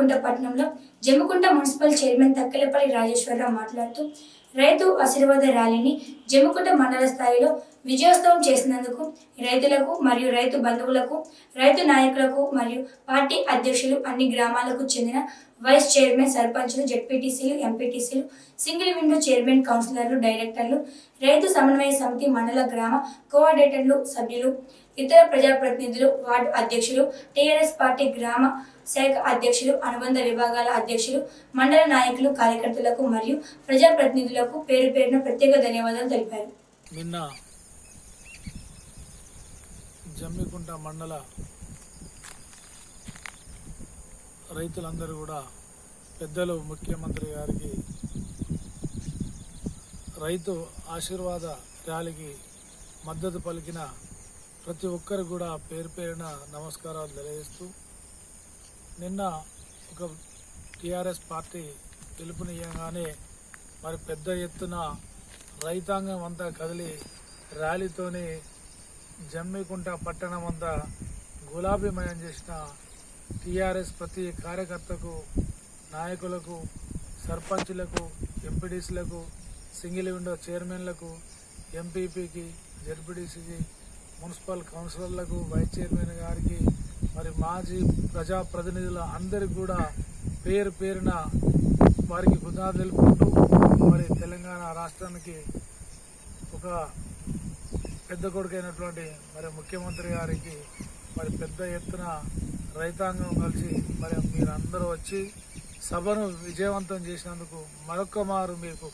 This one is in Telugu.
జమ్మికుంట పట్టణంలో జమ్మికుంట మున్సిపల్ చైర్మన్ తక్కెలపల్లి రాజేశ్వరరావు మాట్లాడుతూ రైతు ఆశీర్వాద ర్యాలీని జమ్మికుంట మండల స్థాయిలో విజయోత్సవం చేసినందుకు రైతులకు మరియు రైతు బంధువులకు రైతు నాయకులకు మరియు పార్టీ అధ్యక్షులు అన్ని గ్రామాలకు చెందిన వైస్ చైర్మన్ సర్పంచులు జెడ్పీటీసీలు ఎంపీటీసీలు సింగిల్ విండో చైర్మన్ కౌన్సిలర్లు డైరెక్టర్లు రైతు సమన్వయ సమితి మండల గ్రామ కోఆర్డినేటర్లు సభ్యులు ఇతర ప్రజాప్రతినిధులు వార్డు అధ్యక్షులు టీఆర్ఎస్ పార్టీ గ్రామ శాఖ అధ్యక్షులు అనుబంధ విభాగాల అధ్యక్షులు మండల నాయకులు కార్యకర్తలకు మరియు ప్రజాప్రతినిధులకు పేరు పేరున ప్రత్యేక ధన్యవాదాలు తెలిపారు. నిన్న జమ్మికుంట మండల రైతులందరూ కూడా పెద్దలు ముఖ్యమంత్రి గారికి రైతు ఆశీర్వాద ర్యాలీకి మద్దతు పలికిన ప్రతి ఒక్కరు కూడా పేరు పేరున నమస్కారాలు తెలియజేస్తూ నిన్న ఒక టీఆర్ఎస్ పార్టీ పిలుపునియంగానే మరి పెద్ద ఎత్తున రైతాంగం అంతా కదిలి ర్యాలీతోనే జమ్మికుంట పట్టణం అంతా గులాబీమయం చేసిన టీఆర్ఎస్ ప్రతి కార్యకర్తకు నాయకులకు సర్పంచులకు ఎంపీడీసీలకు సింగిల్ విండో చైర్మన్లకు ఎంపీపీకి జడ్పీడీసీకి మున్సిపల్ కౌన్సిలర్లకు వైస్ చైర్మన్ గారికి మరి మాజీ ప్రజాప్రతినిధుల అందరికి కూడా పేరు పేరున వారికి కృతజ్ఞతలు తెలుపుకుంటూ మరి తెలంగాణ రాష్ట్రానికి ఒక పెద్ద కొడుకైనటువంటి మరి ముఖ్యమంత్రి గారికి మరి పెద్ద ఎత్తున రైతాంగం కలిసి మరి మీరందరూ వచ్చి సభను విజయవంతం చేసినందుకు మరొక్క మారు మీకు